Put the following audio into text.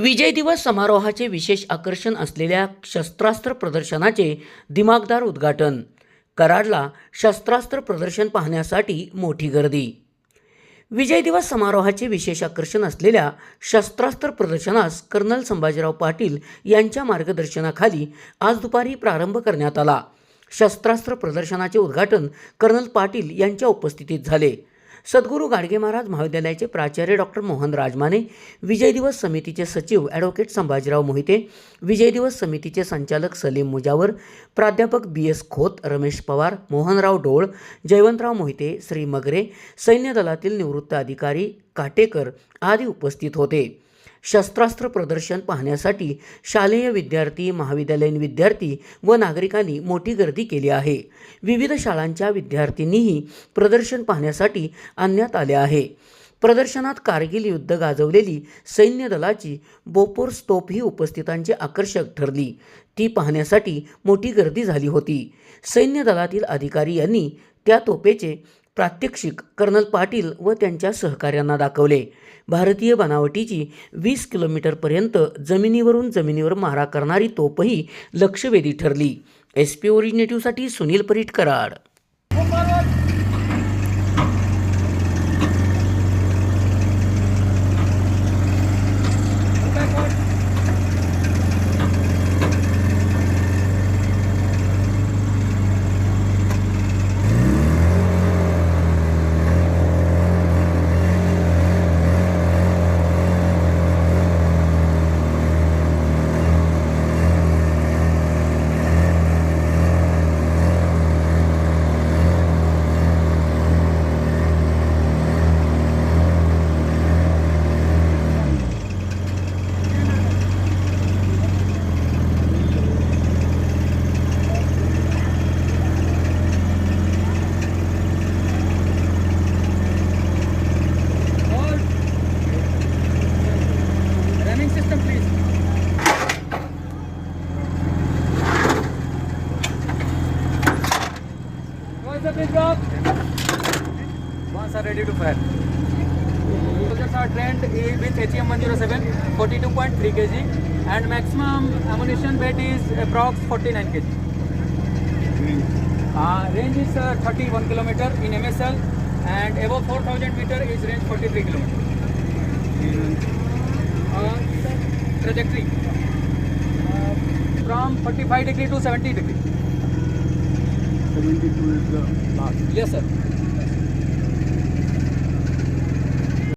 विजय दिवस समारोहाचे विशेष आकर्षण असलेल्या शस्त्रास्त्र प्रदर्शनाचे दिमागदार उद्घाटन. कराडला शस्त्रास्त्र प्रदर्शन पाहण्यासाठी मोठी गर्दी. विजय दिवस समारोहाचे विशेष आकर्षण असलेल्या शस्त्रास्त्र प्रदर्शनास कर्नल संभाजीराव पाटील यांच्या मार्गदर्शनाखाली आज दुपारी प्रारंभ करण्यात आला. शस्त्रास्त्र प्रदर्शनाचे उद्घाटन कर्नल पाटील यांच्या उपस्थितीत झाले. सद्गुरू गाडगे महाराज महाविद्यालयाचे प्राचार्य डॉक्टर मोहन राजमाने विजय दिवस समितीचे सचिव ॲडव्होकेट संभाजीराव मोहिते विजय दिवस समितीचे संचालक सलीम मुजावर प्राध्यापक बी एस खोत रमेश पवार मोहनराव डोळ जयवंतराव मोहिते श्री मगरे सैन्य दलातील निवृत्त अधिकारी काटेकर आदी उपस्थित होते. शस्त्रास्त्र प्रदर्शन पाहण्यासाठी शालेय विद्यार्थी महाविद्यालयीन विद्यार्थी व नागरिकांनी मोठी गर्दी केली आहे. विविध शाळांच्या विद्यार्थ्यांनीही प्रदर्शन पाहण्यासाठी आणण्यात आले आहे. प्रदर्शनात कारगिल युद्ध गाजवलेली सैन्य दलाची बोपोर स्तोप ही उपस्थितांची आकर्षक ठरली. ती पाहण्यासाठी मोठी गर्दी झाली होती. सैन्य दलातील अधिकारी यांनी त्या तोपेचे प्रात्यक्षिक कर्नल पाटील व त्यांच्या सहकाऱ्यांना दाखवले. भारतीय बनावटीची वीस किलोमीटरपर्यंत जमिनीवरून जमिनीवर मारा करणारी तोपही लक्षवेधी ठरली. S P ओरिजिनेटिव्हसाठी Sunil Parit Once are ready to fire. Soldiers are trained eh, with HEM 107, 42.3 kg, and maximum ammunition weight is approx 49 kg. Uh, range is uh, 31 kilometer in MSL, and above 4000 meter is range 43 kilometer. Uh, trajectory uh, from 45 degree to 70 degree. 72 is. Yes, sir.